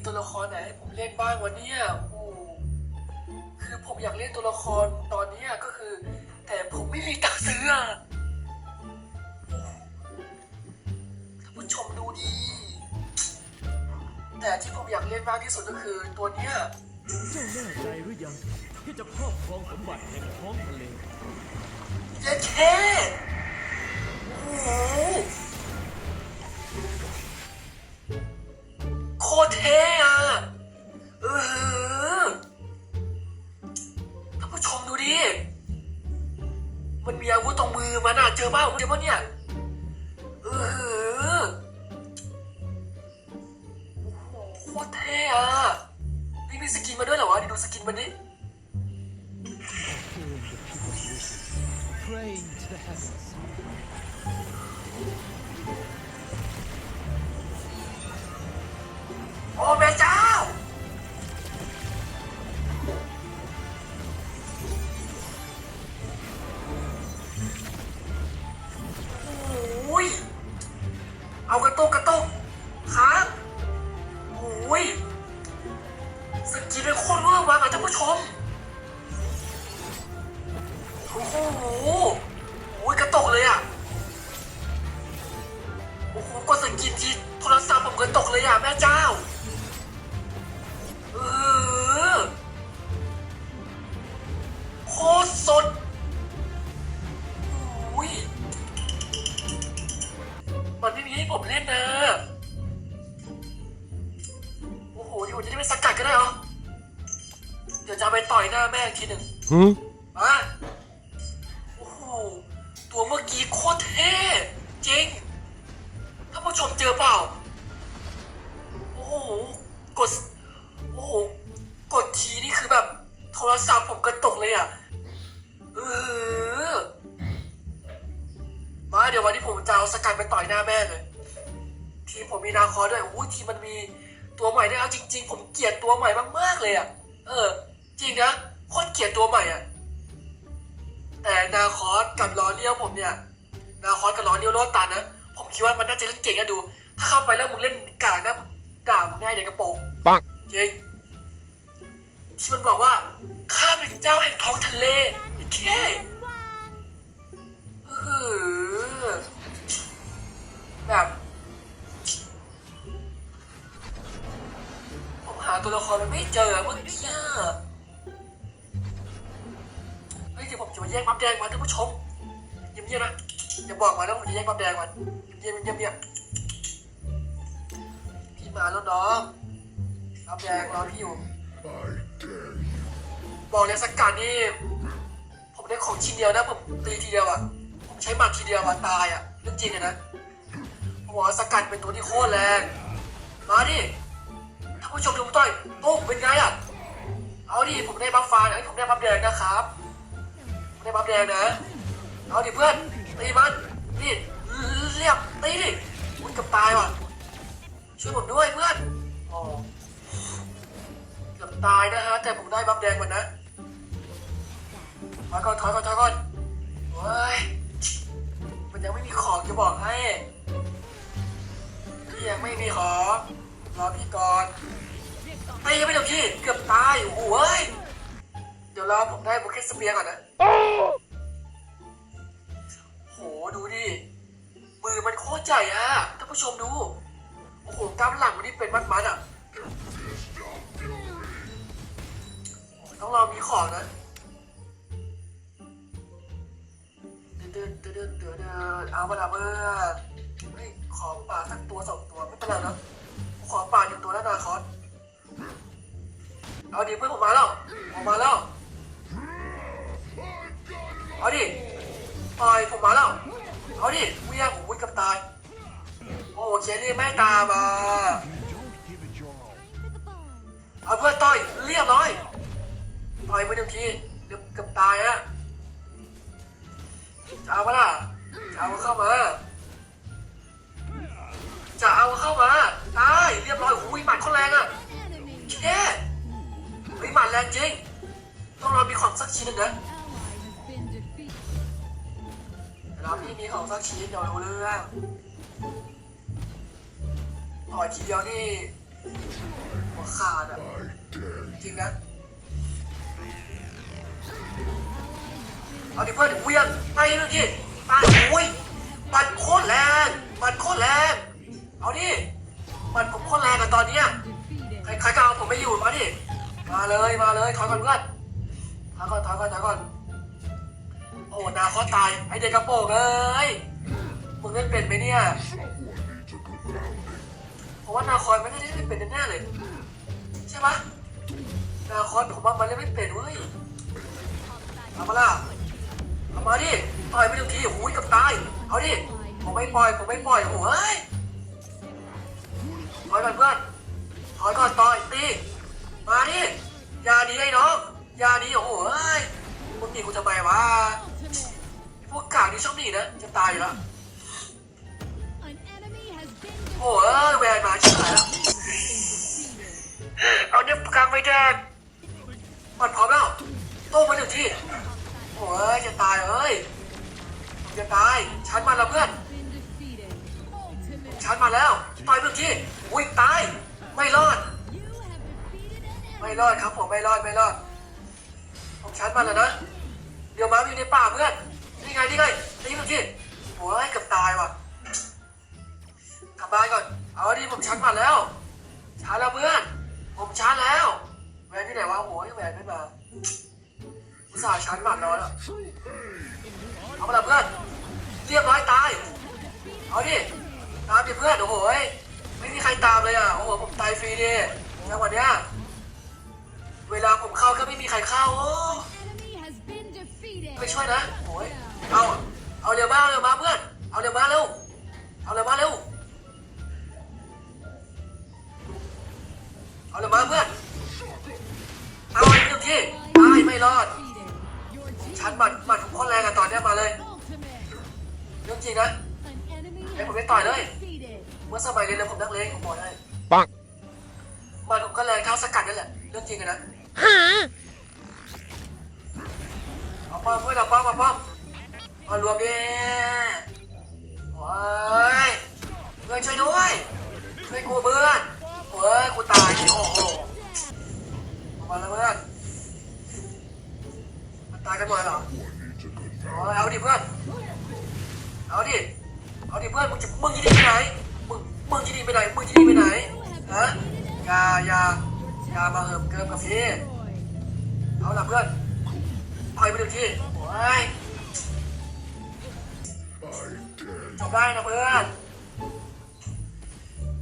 มีตัวละครไหนให้ผมเล่นบ้างวะเนี่ยโอ้คือผมอยากเล่นตัวละครตอนเนี้ยก็คือ แต่ผมไม่มีตังค์ซื้ออะท่านผู้ชมดูดี แต่ที่ผมอยากเล่นมากที่สุดก็คือตัวเนี้ยเจ้าแน่ใจหรือยังที่จะครอบครองสมบัติแห่งท้องทะเลเย้แค่โอ้โห โอ้โหโคตรเท่อะนี่มีสกินมาด้วยเหรอวะนี่ดูสกินมันดิ Praying to the heavens กดสกินทีโทรศัพท์ผมกระตกเลยอะแม่เจ้าเออโคตรสดโอ้ยมันไม่มีให้ผมเล่นนะโอ้โหเดี๋ยวผมจะได้ไปสกัดก็ได้เหรอ เดี๋ยวจะเอาไปต่อยหน้าแม่อีกทีหนึ่ง Huh? มาโอ้โห ตัวเมื่อกี้โคตรเท่จริงถ้า ผู้ชมเจอเปล่า โอ้โห กด โอ้โห กดทีนี่คือแบบ โทรศัพท์ผมกระตกเลยอะเออมาเดี๋ยววันนี้ผมจะเอาสกัดไปต่อยหน้าแม่เลย ทีผมมีนาคอด้วยอู้ทีมันมีตัวใหม่ด้วยเอาจริง ๆ ผมเกลียดตัวใหม่มากๆเลยอะ เออ จริงนะโคตรเกลียดตัวใหม่อะ แต่นาคอสกับล้อเลี้ยวผมเนี่ย นาคอสกับล้อเลี้ยวโลดตันนะ ผมคิดว่ามันน่าจะเล่นเก่งนะดู ถ้าเข้าไปแล้วมึงเล่นกากนะด่ามึงแน่เด็กกระโปรง Bonk. จริงที่มันบอกว่าข้าเป็นเจ้าแห่งท้องทะเลแค่เออแบบผมหาตัวละครมันไม่เจอเมื่อกี้อะเฮ้ยเดี๋ยวผมจะมาแย่งปั๊บแดงมาท่านผู้ชมเงียบๆนะ อย่าบอกมาแล้วผมจะแย่งปั๊บแดงมันเงียบๆเงียบๆพี่มาแล้วน้องปั๊บแดงรอพี่อยู่ บอกเลยสกัดนี่ผมได้ของชิ้นเดียวนะผมตีทีเดียวอะผมใช้หมัดทีเดียวมาตายอะเรื่องจริงอะนะผมบอกว่าสกัดเป็นตัวที่โคตรแรงมาดิถ้าผู้ชมดูต่อยโอ้เป็นไงอะเอาดิผมได้บัฟฟ้าเอ้ยผมได้บัฟแดงนะครับผมได้บัฟแดงนะเอาดิเพื่อนตีมันนี่เรียบตีดิมันกับตายว่ะช่วยผมด้วยเพื่อนอ๋อเกือบตายนะฮะแต่ผมได้บัฟแดงมันนะถอยก่อนถอยก่อนถอยก่อนโอ้ยมันยังไม่มีของจะบอกให้พี่ยังไม่มีของรอพี่ก่อนตีไม่ถึงพี่เกือบตายโอ้โหเว้ยเดี๋ยวรอผมได้บุคเคสเปียก่อนนะ หดูดิ มือมันโคตรใหญ่อะท่านผู้ชมดู โอ้โหกล้ามหลังมันนี่เป็นมัดๆอะต้องรอมีของนะเดินเดินเดินเดินเดินเอาเวลาเมื่อเฮ้ยของป่าสักตัวสองตัวไม่เป็นไรนะขอป่าอยู่ตัวแล้วนาคอสเอาดิเพื่อนผมมาแล้วผมมาแล้วเอาดิ ปล่อยผมมาแล้ว เอาดิวิ่งผมวิ่งกับตาย โอ้โหเคนี่แม่ตามาเอาเพื่อนต่อยเรียบร้อยต่อยไปหนึ่งทีเกือบกือบตายอะจะเอาปะล่ะจะเอาเข้ามาจะเอาเข้ามาตายเรียบร้อยอุ้ยหมัดเขาแรงอะแค่เฮ้ยหมัดแรงจริง ต้องรอมีของสักชิ้นหนึ่งนะ เราพี่มีของสักชิ้นเดี๋ยวรู้เรื่องต่อยทีเดียวนี่หัวขาดอะจริงนะเอาดิเพื่อนเวียงไปเลยดิไปโอ้ยมันโคตรแรงมันโคตรแรงเอาดิมันผมโคตรแรงกันตอนเนี้ยใครใครก็เอาผมไม่อยู่มาดิมาเลยมาเลยถอยก่อนเพื่อนถอยก่อนถอยก่อนถอยก่อน โอ้นาคอตาย ไอเด็กกระโปรงเอ้ย มึงเล่นเป็นไหมเนี่ยผมว่านาคอยไม่ได้เล่นเป็นแน่เลย ใช่ปะนาคอนผมว่ามันเล่นไม่เป็นเว้ยเอามาล่ะเอามาดิต่อยไปหนึ่งทีโอ้ยกับตาย เอาดิ ผมไม่ปล่อย ผมไม่ปล่อยโอ้ยถอยก่อนเพื่อนถอยก่อนต่อยตีมาดิ อย่าดีไอ้น้อง อย่าดีโอ้โหเอ้ยมึงหนีกูทำไมวะ พวกกากนี่ชอบหนีนะจะตายอยู่แล้ว An enemy has been โอ้โหเอ้ยแวนมาชิบหายแล้วเอาเนี่ยกลางไปแดงมันพร้อมแล้วโต้มาหนึ่งทีโอ้ยจะตายเอ้ยจะตายชันมาแล้วเพื่อน been defeated. Ultimate. ชันมาแล้วต่อยหนึ่งทีอุ้ยตายไม่รอด You have defeated an ไม่ enemy. รอดครับผมไม่รอดไม่รอดผมชันมาแล้วนะเดี๋ยวมาอยู่ในป่าเพื่อน นี่ไงนี่ไงนี่หนึ่งทีโอ้ยเกือบตายว่ะกลับบ้านก่อน เอาดิผมชันมาแล้วชันแล้วเพื่อน ผมชันแล้วแหวนที่ไหนวะโอ้ยแหวนไม่มาอุตส่าห์ชันหมัดนอนแล้วเอามาละเพื่อน เรียบร้อยตาย เอาดิ ตามดิเพื่อนโอ้โหยไม่มีใครตามเลยอะ โอ้โหผมตายฟรีดิจังหวะเนี้ยเวลาผมเข้าก็ไม่มีใครเข้า โอ้ Enemy has been defeated. ไปช่วยนะโอ้ย เอา เอาเร็วมาเอาเร็วมาเพื่อน เอาเร็วมาเร็ว เอาเร็วมาเร็ว เอาเร็วมาเพื่อน เอาอีกหนึ่งทีตายไม่รอด Defeated. Your team ชันหมัดหมัดผมโคตรแรงอะตอนเนี้ยมาเลย ultimate. เรื่องจริงนะ An enemy Em has không biết tỏi đấy. been defeated. เมื่อสมัยเรียนเลยผมนักเลงผมบอกให้ปังมันผมก็แรงเท้าสกัดนั่นแหละ เรื่องจริงอะนะ เอาป้อมเพื่อนเอาป้อมเอาป้อม มารวมดิโอ้ยเพื่อนช่วยด้วยช่วยกูเพื่อนโอ้ยกูตายโอ้โหมาแล้วเพื่อนมันตายกันหมดเหรอโอ้ยเอาดิเพื่อนเอาดิเอาดิเพื่อนมึงจะมึงจะหนีไปไหนมึงมึงจะหนีไปไหนมึงจะหนีไปไหนฮะยายายามาเหิมเกิมกับพี่เอาละเพื่อนต่อยไปหนึ่งทีโอ้ย ได้นะเพื่อน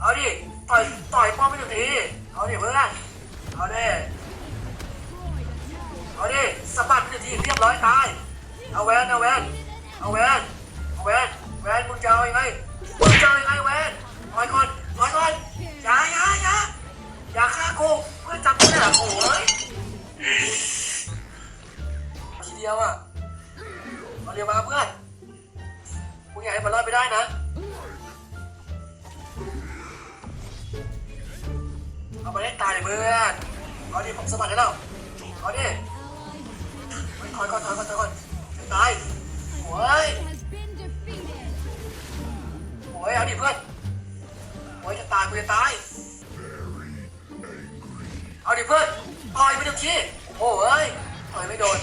เอาดิ ต่อย ต่อยป้อมไปหนึ่งที เอาดิเพื่อน เอาดิ เอาดิสะบัดไปหนึ่งทีเรียบร้อยตาย เอาแวนเอาแวนเอาแวนเอาแวนแวนมึงจะเอายังไงมึงจะเอายังไงแวนถอยก่อนถอยก่อนอย่าอย่าอย่าอย่าฆ่ากูเพื่อนจับกูเนี่ยโอ้ยทีเดียวอะเอาเรียวมาเพื่อน อยากให้มันรอดไปได้นะ เอามาได้ตายเลยเพื่อนเอาดิผมสะบัดได้แล้วเอาดิถอยก่อนถอยก่อนถอยก่อนจะตายโอ้ยโอ้ยเอาดิเพื่อนโอ้ยจะตายกูจะตาย เอาดิเพื่อนต่อยไปหนึ่งทีโอ้ยต่อยไม่โดน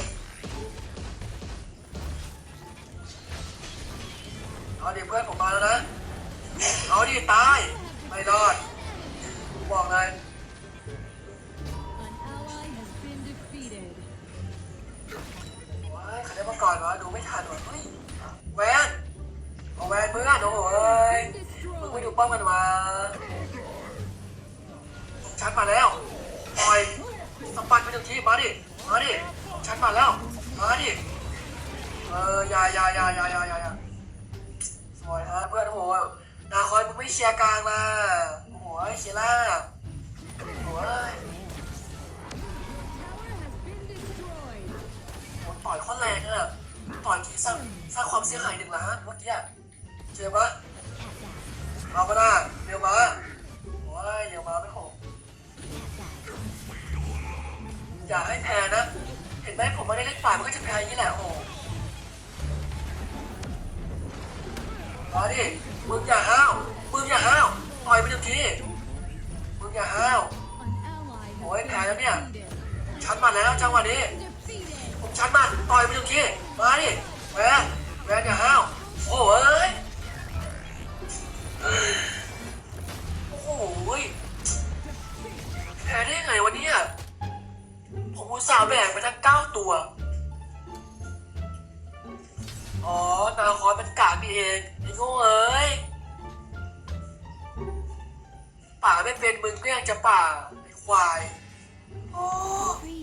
พื่อนผมมาแล้วนะ เอาดิตาย ไม่รอดกูบอกเลย An ally has been defeated. ว้ายใครได้มาก่อนวะดูไม่ทันวะเฮ้ยแวนเอาแวนมืออะโอ้ยมึงไม่ดูป้อมกันมาผมชัดมาแล้วปล่อยสปัดไปหนึ่งทีมาดิมาดิผมชัดมาแล้วมาดิเอออย่าอย่าอย่าอย่าอย่า เชียร์กลางมาโอ้โหเชียร์ล่าโอ้ย Tower has been destroyed. ต่อยข้อแรงอะต่อยทีสร้างสร้างความเสียหายหนึ่งล้านเมื่อกี้เจอปะเอาก็ได้เร็วมาโอ้ยเร็วมาไม่โหดอย่าให้แพ้นะ เห็นไหมผมไม่ได้เล่นป่ามันก็จะแพ้อย่างนี้แหละโอ้มาดิมึงอย่าห้าว มึงอย่าห้าวต่อยไปหนึ่งทีมึงอย่าห้าว An ally has Ôi, been thả nó nè. defeated. ฉันมาแล้วจังหวะนี้ผมชันมาต่อยไปหนึ่งทีมาดิแหวนแหวนอย่าห้าวโอ้ย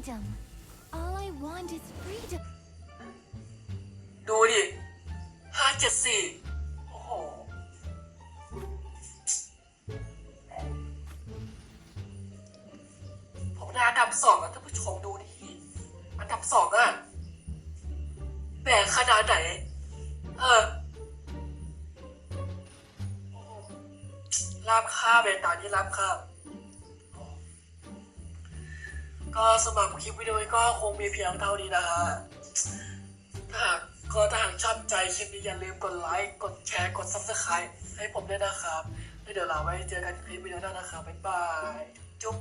Freedom. All I want is freedom. ดูดิห้าเจ็ดสี่โอ้โห ผมได้อันดับสองแล้วท่านผู้ชมดูดิอันดับสองอะแบกขนาดไหน เออโอ้โหลาบคาบเลยตอนนี้ลาบคาบ ก็สำหรับคลิปวิดีโอนี้ก็คงมีเพียงเท่านี้นะฮะถ้าหากก็ถ้าหากชอบใจคลิปนี้อย่าลืมกดไลค์กดแชร์กด subscribe ให้ผมด้วยนะครับแล้วเดี๋ยวเราไว้เจอกันคลิปวิดีโอหน้านะครับบ๊ายบายจุ๊บ